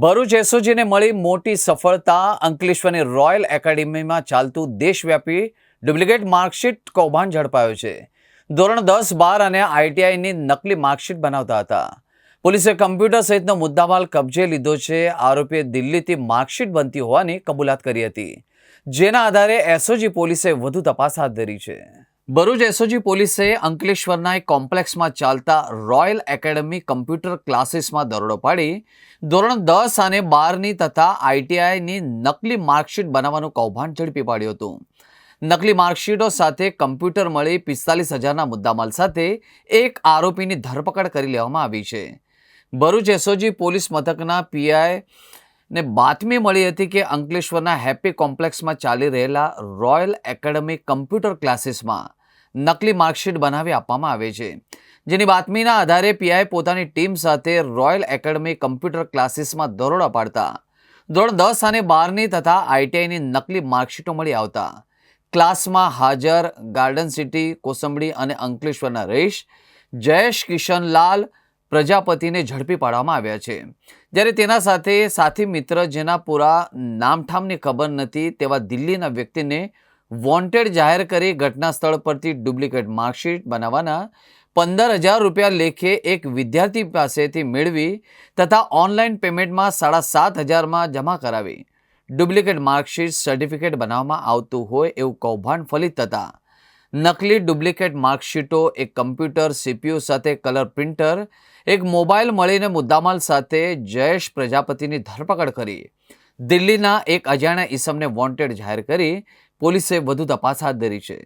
ભરૂચ એસઓજીને મળી મોટી સફળતા. અંકલેશ્વરની રોયલ એકેડેમીમાં ચાલતું દેશવ્યાપી ડુપ્લિકેટ માર્કશીટ કૌભાંડ ઝડપાયો છે. ધોરણ દસ બાર અને આઈટીઆઈની નકલી માર્કશીટ બનાવતા હતા. પોલીસે કમ્પ્યુટર સહિતનો મુદ્દામાલ કબજે લીધો છે. આરોપીએ દિલ્હીથી માર્કશીટ બનતી હોવાની કબૂલાત કરી હતી. જેના આધારે એસઓજી પોલીસે વધુ તપાસ હાથ ધરી છે. ભરૂચ એસઓજી પોલીસે અંકલેશ્વરના એક કોમ્પ્લેક્સમાં ચાલતા રોયલ એકેડમી કમ્પ્યુટર ક્લાસીસમાં દરોડો પાડી ધોરણ દસ અને બારની તથા આઈટીઆઈની નકલી માર્કશીટ બનાવવાનું કૌભાંડ ઝડપી પાડ્યું હતું. નકલી માર્કશીટો સાથે કમ્પ્યુટર મળી પિસ્તાલીસ હજારના મુદ્દામાલ સાથે એક આરોપીની ધરપકડ કરી લેવામાં આવી છે. ભરૂચ એસઓજી પોલીસ મથકના પીઆઈ ને બાતમી મળી હતી કે અંકલેશ્વરના હેપી કોમ્પ્લેક્સમાં ચાલી રહેલા રોયલ એકેડમી કમ્પ્યુટર ક્લાસીસમાં નકલી માર્કશીટ બનાવી આપવામાં આવે છે. જેની બાતમીના આધારે પીઆઈ પોતાની ટીમ સાથે રોયલ એકેડમી કમ્પ્યુટર ક્લાસીસમાં દરોડા પાડતા. ધોરણ દસ અને બારની તથા આઈટીઆઈની નકલી માર્કશીટો મળી આવતા. ક્લાસમાં હાજર ગાર્ડન સિટી, કોસંબડી અને અંકલેશ્વરના રહીશ, જયેશ કિશનલાલ પ્રજાપતિને ઝડપી પાડવામાં આવ્યા છે. જ્યારે તેના સાથે સાથી મિત્ર જેના પૂરા નામઠામની ખબર નથી તેવા દિલ્હીના વ્યક્તિને વોન્ટેડ જાહેર કરી ઘટના સ્થળ પરથી ડુપ્લિકેટ માર્કશીટ બનાવવાના પંદર હજાર રૂપિયા લેખે એક વિદ્યાર્થી પાસેથી મેળવી તથા ઓનલાઈન પેમેન્ટમાં સાડા સાત હજારમાં જમા કરાવી. ડુપ્લિકેટ માર્કશીટ સર્ટિફિકેટ બનાવવામાં આવતું હોય એવું કૌભાંડ ફલિત થતા નકલી ડુપ્લિકેટ માર્કશીટો, એક કમ્પ્યુટર, સીપીયુ સાથે કલર પ્રિન્ટર, એક મોબાઈલ મળીને મુદ્દામાલ સાથે જયેશ પ્રજાપતિની ધરપકડ કરી. દિલ્હીના એક અજાણ્યા ઈસમને વોન્ટેડ જાહેર કરી પોલીસે વધુ તપાસ હાથ ધરી છે.